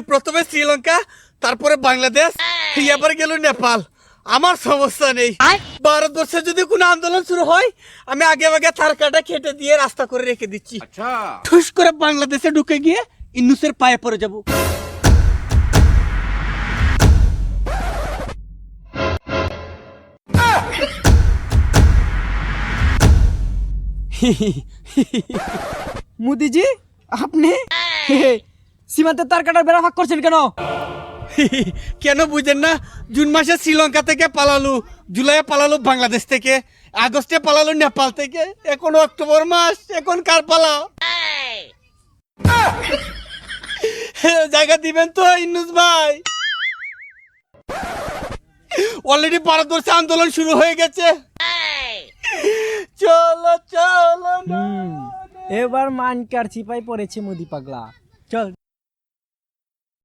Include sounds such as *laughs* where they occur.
প্রথমে শ্রীলঙ্কা তারপরে বাংলাদেশ এবার গেল নেপাল। আমার সমস্যা নেই। ভারতবর্ষে যদি কোনো আন্দোলন শুরু হয় আমি আগে আগে তার কাটা খেটে দিয়ে রাস্তা করে রেখে দিচ্ছি। ঠুস করে বাংলাদেশে ঢুকে গিয়ে ইন্নুসের পায়ে পড়ে যাব। *laughs* মোদিজি আপনি? সীমান্তের তার কাটার বেড়া ফাঁক করছেন কেন? *laughs* কেন বুঝেন না? জুন মাসে শ্রীলঙ্কা থেকে পালালু জুলাইয়ে পালালু বাংলাদেশ থেকে আগস্টে পালালু নেপাল থেকে এখন অক্টোবর মাস এখন কার পালা? *laughs* জায়গা দিবেন তো ইন্নুস ভাই। অলরেডি ভারতবর্ষে আন্দোলন শুরু হয়ে গেছে। চলো চলো। এবার মানকার চিপাই পড়েছে মোদি পাগলা। চল।